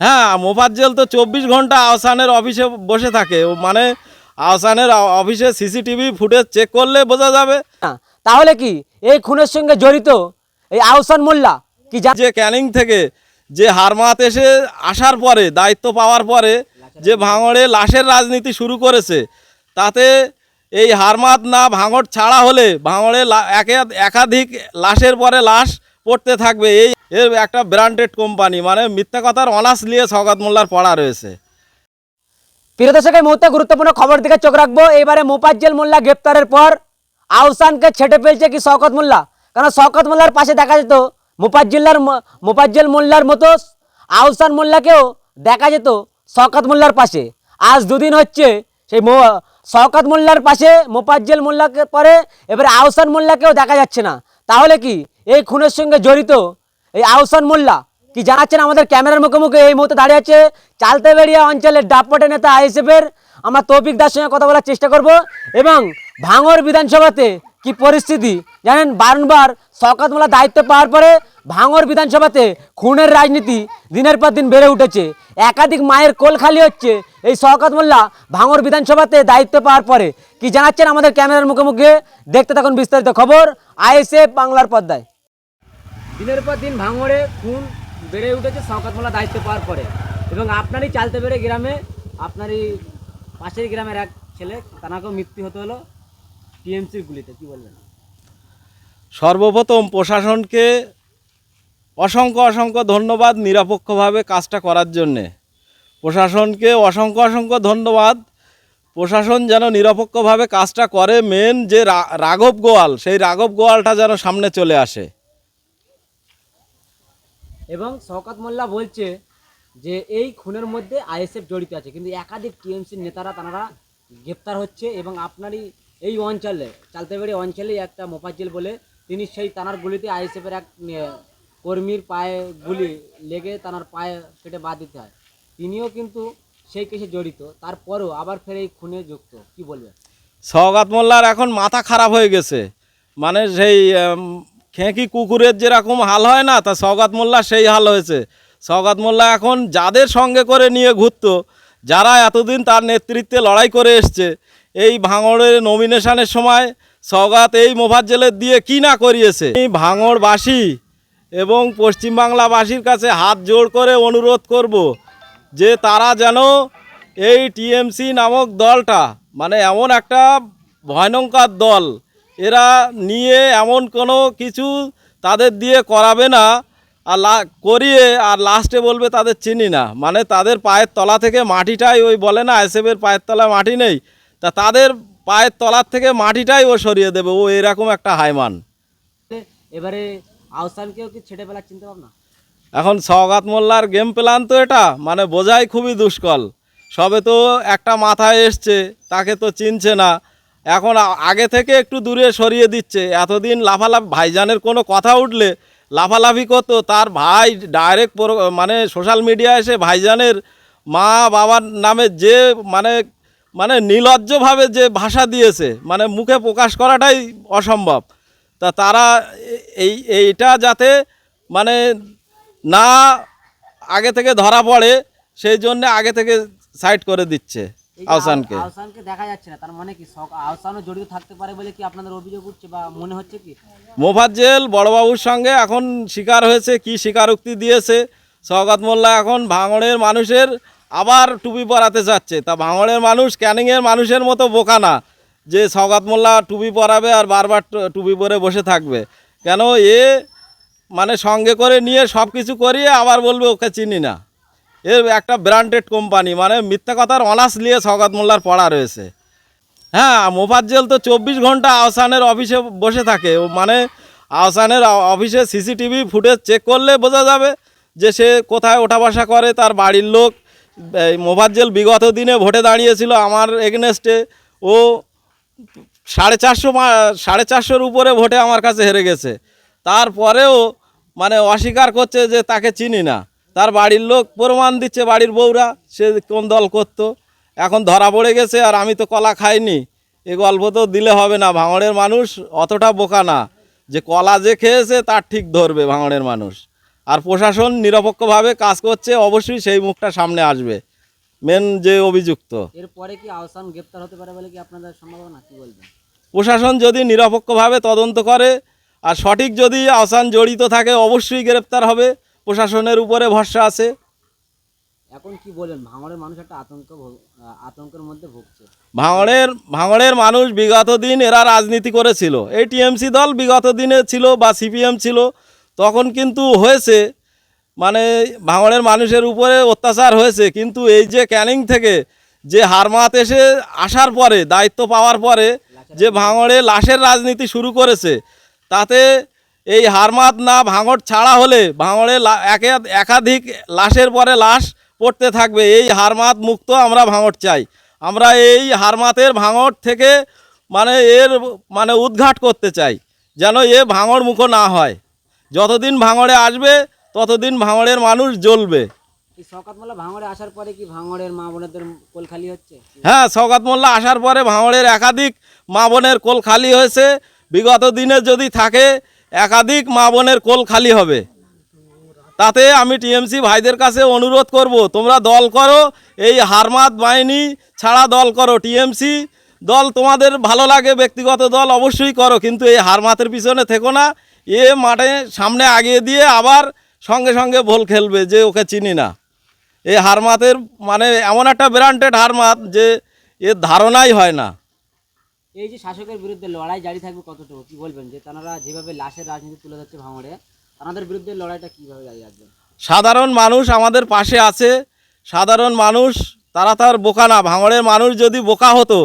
হ্যাঁ মোফাজ্জেল তো চব্বিশ ঘণ্টা আহসানের অফিসে বসে থাকে। মানে আহসানের অফিসে সিসিটিভি ফুটেজ চেক করলে বোঝা যাবে। না, তাহলে কি? এই খুনের সঙ্গে জড়িত? এই আহসান মোল্লা কি যে ক্যানিং থেকে যে হারমাত এসে আসার পরে দায়িত্ব পাওয়ার পরে যে ভাঙড়ে লাশের রাজনীতি শুরু করেছে তাতে এই হারমাত না ভাঙড় ছাড়া হলে ভাঙড়ে একাধিক লাশের পরে লাশ পড়তে থাকবে। এই এর একটা ব্র্যান্ডেড কোম্পানি মানে মিথ্যা কথার অনার্স নিয়ে সৌগাত মোল্লার পড়া রয়েছে। প্রিয় দর্শক, এই মুহূর্তে গুরুত্বপূর্ণ খবর দিকে চোখ রাখব। এবারে মোপাজ্জেল মোল্লা গ্রেপ্তারের পর আহসানকে ছেটে ফেলছে কি শওকত মোল্লা? কারণ শওকত মোল্লার পাশে দেখা যেত মোপাজ্জেল্লার মোপাজ্জেল মোল্লার মতো আহসান মোল্লাকেও দেখা যেত শওকত মোল্লার পাশে। আজ দুদিন হচ্ছে সেই মো- শওকত মোল্লার পাশে মোপাজ্জেল মোল্লাকে পরে এবারে আহসান মোল্লাকেও দেখা যাচ্ছে না। তাহলে কি এই খুনের সঙ্গে জড়িত এই আহসান মোল্লা, কি জানাচ্ছেন আমাদের ক্যামেরার মুখে মুখে? এই মুহূর্তে দাঁড়িয়ে আছে চালতেবেড়িয়া অঞ্চলের ডাপপটে নেতা আইএসএফের। আমরা তৌফিক দার সঙ্গে কথা বলার চেষ্টা করব। এবং ভাঙর বিধানসভাতে কি পরিস্থিতি? জানেন, বারংবার শওকত মোল্লা দায়িত্ব পাওয়ার পরে ভাঙর বিধানসভাতে খুনের রাজনীতি দিনের পর দিন বেড়ে উঠেছে। একাধিক মায়ের কোল খালি হচ্ছে এই শওকত মোল্লা ভাঙর বিধানসভাতে দায়িত্ব পাওয়ার পরে। কি জানাচ্ছেন আমাদের ক্যামেরার মুখে মুখে? দেখতে থাকুন বিস্তারিত খবর। আইএসএফ বাংলার পর্দায়। দিনের পর দিন ভাঙড়ে খুন বেড়ে উঠেছে, শওকত মোল্লা দায়িত্ব পাওয়ার পরে। এবং আপনারই চালতে বেড়ে গ্রামে, আপনারই পাশের গ্রামের এক ছেলে, তানাকেও মৃত্যু হতে হলো টিএমসির গুলিতে, কি বলবেন? সর্বপ্রথম প্রশাসনকে অসংখ্য অসংখ্য ধন্যবাদ নিরপেক্ষভাবে কাজটা করার জন্যে। প্রশাসনকে অসংখ্য অসংখ্য ধন্যবাদ। প্রশাসন যেন নিরপেক্ষভাবে কাজটা করে, মেন যে রাঘব গোয়াল, সেই রাঘব গোয়ালটা যেন সামনে চলে আসে। এবং শওকত মোল্লা বলছে যে, এই খুনের মধ্যে আইএসএফ জড়িত আছে। কিন্তু একাধিক টিএমসির নেতারা, তারা গ্রেপ্তার হচ্ছে এবং আপনারই এই অঞ্চলে, চালতেবাড়ি অঞ্চলে একটা মোফাজ্জেল বলে, তিনি সেই তানার গুলিতে আইএসএফের এক কর্মীর পায়ে গুলি লেগে তানার পায়ে কেটে বাদ দিতে হয়। তিনিও কিন্তু সেই কেসে জড়িত। তারপরেও আবার ফের এই খুনে যুক্ত। কি বলবেন? সওগাত মোল্লার এখন মাথা খারাপ হয়ে গেছে। মানে সেই খেঁকি কুকুরের যেরকম হাল হয় না, তা সওগাত মোল্লা সেই হাল হয়েছে। সওগাত মোল্লা এখন যাদের সঙ্গে করে নিয়ে ঘুরত, যারা এতদিন তার নেতৃত্বে লড়াই করে এসছে, এই ভাঙড়ের নমিনেশনের সময় সওগাত এই মোফাজ্জেলের দিয়ে কি না করিয়েছে? এই ভাঙড়বাসী এবং পশ্চিমবাংলাবাসীর কাছে হাত জোড় করে অনুরোধ করব যে তারা যেন এই টিএমসি নামক দলটা মানে এমন একটা ভয়ঙ্কর দল এরা নিয়ে এমন কোনো কিছু তাদের দিয়ে করাবে না আর লা করিয়ে আর লাস্টে বলবে তাদের চিনি না। মানে তাদের পায়ের তলা থেকে মাটিটাই ওই বলে না এসএফের পায়ের তলায় মাটি নেই। তা তাদের পায়ের তলার থেকে মাটিটাই ও সরিয়ে দেবে। ও এরকম একটা হাইমান এবারে আহসানকেও কি ছেড়ে ফেলার চিন্তা ভাবনা? এখন সওগাত মোল্লার গেম প্ল্যান তো এটা মানে বোঝাই খুবই দুষ্কল সবে তো একটা মাথায় এসছে তাকে তো চিনছে না। এখন আগে থেকে একটু দূরে সরিয়ে দিচ্ছে। এতদিন লাফালাফ, ভাইজানের কোনো কথা উঠলে লাফালাফি করতো। তার ভাই ডাইরেক্ট মানে সোশ্যাল মিডিয়া এসে ভাইজানের মা বাবার নামে যে মানে মানে নির্লজ্জভাবে যে ভাষা দিয়েছে মানে মুখে প্রকাশ করাটাই অসম্ভব। তা তারা এই, এইটা যাতে মানে না আগে থেকে ধরা পড়ে, সেই জন্য আগে থেকে সাইড করে দিচ্ছে। আহসানকে আহ- আহসানকে দেখা যাচ্ছে না তার মানে কি? আহসানও জড়িত থাকতে পারে বলে কি আপনাদের অভিযোগ উঠছে বা মনে হচ্ছে কি? মোফাজ্জেল বড়বাবুর সঙ্গে এখন শিকার হয়েছে কি স্বীকারোক্তি দিয়েছে? সওগাত মোল্লা এখন ভাঙড়ের মানুষের আবার টুপি পরাতে চাচ্ছে তা ভাঙড়ের মানুষ ক্যানিংয়ের মানুষের মতো বোকা না যে সওগাত মোল্লা টুপি পরাবে আর বারবার টুপি পরে বসে থাকবে। কেন এ মানে সঙ্গে করে নিয়ে সব কিছু করিয়ে আবার বলবে ওকে চিনি না? এর একটা ব্র্যান্ডেড কোম্পানি মানে মিথ্যা কথার অনার্স নিয়ে সওগাত মোল্লার পড়া রয়েছে। হ্যাঁ মোফাজ্জেল তো চব্বিশ ঘণ্টা আহসানের অফিসে বসে থাকে। মানে আহসানের অফিসে সিসিটিভি ফুটেজ চেক করলে বোঝা যাবে যে সে কোথায় ওঠা বসা করে, তার বাড়ির লোক। এই মোফাজ্জেল বিগত দিনে ভোটে দাঁড়িয়েছিল আমার এগনেস্টে ও সাড়ে চারশো সাড়ে চারশোর উপরে ভোটে আমার কাছে হেরে গেছে। তারপরেও মানে অস্বীকার করছে যে তাকে চিনি না। তার বাড়ির লোক প্রমাণ দিচ্ছে বাড়ির বউরা সে কোন দল করতো। এখন ধরা পড়ে গেছে আর আমি তো কলা খাইনি। এ গল্প তো দিলে হবে না ভাঙড়ের মানুষ অতটা বোকা না। যে কলা যে খেয়েছে তার ঠিক ধরবে ভাঙড়ের মানুষ। আর প্রশাসন নিরপেক্ষভাবে কাজ করছে অবশ্যই সেই মুখটা সামনে আসবে। মেন যে অভিযুক্ত। এরপরে কি আহসান গ্রেপ্তার হতে পারে বলে কি আপনাদের সম্ভাবনা? কি বলবেন? প্রশাসন যদি নিরপেক্ষভাবে তদন্ত করে আর সঠিক যদি আসান জড়িত থাকে অবশ্যই গ্রেপ্তার হবে। প্রশাসনের উপরে ভরসা আছে। এখন কি বলবেন ভাঙড়ের মানুষ একটা আতঙ্ক আতঙ্কের মধ্যে ভুগছে। ভাঙড়ের ভাঙড়ের মানুষ বিগত দিন এরা রাজনীতি করেছিল। এই টিএমসি দল বিগত দিনে ছিল বা সিপিএম ছিল তখন কিন্তু হয়েছে মানে ভাঙড়ের মানুষের উপরে অত্যাচার হয়েছে। কিন্তু এই যে ক্যানিং থেকে যে হারমাত এসে আসার পরে দায়িত্ব পাওয়ার পরে যে ভাঙড়ে লাশের রাজনীতি শুরু করেছে তাতে এই হারমাত না ভাঙড় ছাড়া হলে ভাঙড়ে একাধিক লাশের পরে লাশ পড়তে থাকবে। এই হারমাত মুক্ত আমরা ভাঙড় চাই। আমরা এই হারমাতের ভাঙড় থেকে মানে এর মানে উদ্ঘাট করতে চাই যেন এ ভাঙড় মুখো না হয়। যতদিন ভাঙড়ে আসবে ততদিন ভাঙড়ের মানুষ জ্বলবে। শওকত হ্যাঁ সৌগাত মোল্লা আসার পরে ভাঙড়ের একাধিক মা বোনের কোল খালি হয়েছে। বিগত দিনে যদি থাকে একাধিক মা বোনের কোল খালি হবে। তাতে আমি টিএমসি ভাইদের কাছে অনুরোধ করব, তোমরা দল করো, এই হারমাত বাহিনী ছাড়া দল করো। টিএমসি দল তোমাদের ভালো লাগে, ব্যক্তিগত দল অবশ্যই করো, কিন্তু এই হারমাতের পিছনে থেকো না। এ মাঠে সামনে আগিয়ে দিয়ে আবার সঙ্গে সঙ্গে ভোল খেলবে যে ওকে চিনি না। এই হারমাতের মানে এমন একটা ব্র্যান্ডেড হারমাত যে এর ধারণাই হয় না। এই যে শাসকের বিরুদ্ধে লড়াই জারি থাকবে কতটুকু, কি বলবেন? যে তারা যেভাবে লাশের রাজনীতি তুলে ধরছে ভাঙড়ে, তাদের বিরুদ্ধে লড়াইটা কীভাবে জারি রাখবেন সাধারণ মানুষ আমাদের পাশে আছে। সাধারণ মানুষ, তারা তার বোকা না। ভাঙড়ের মানুষ যদি বোকা হতো,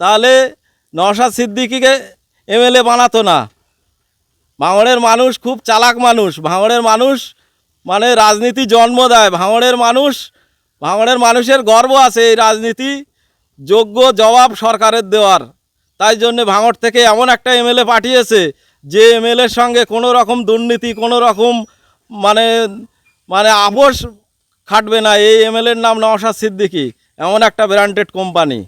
তাহলে নওশাদ সিদ্দিকিকে এমএলএ বানাতো না। ভাঙড়ের মানুষ খুব চালাক মানুষ। ভাঙড়ের মানুষ মানে রাজনীতি জন্ম দেয়। ভাঙড়ের মানুষ, ভাঙড়ের মানুষের গর্ব আছে এই রাজনীতি। যোগ্য জবাব সরকারের দেওয়ার। তাই জন্যে ভাঙড় থেকে এমন একটা এমএলএ পাঠিয়েছে, যে এমএলএর সঙ্গে কোনো রকম দুর্নীতি, কোনো রকম মানে মানে আপোষ খাটবে না। এই এমএলএর নাম নওশাদ সিদ্দিকি, এমন একটা ব্র্যান্ডেড কোম্পানি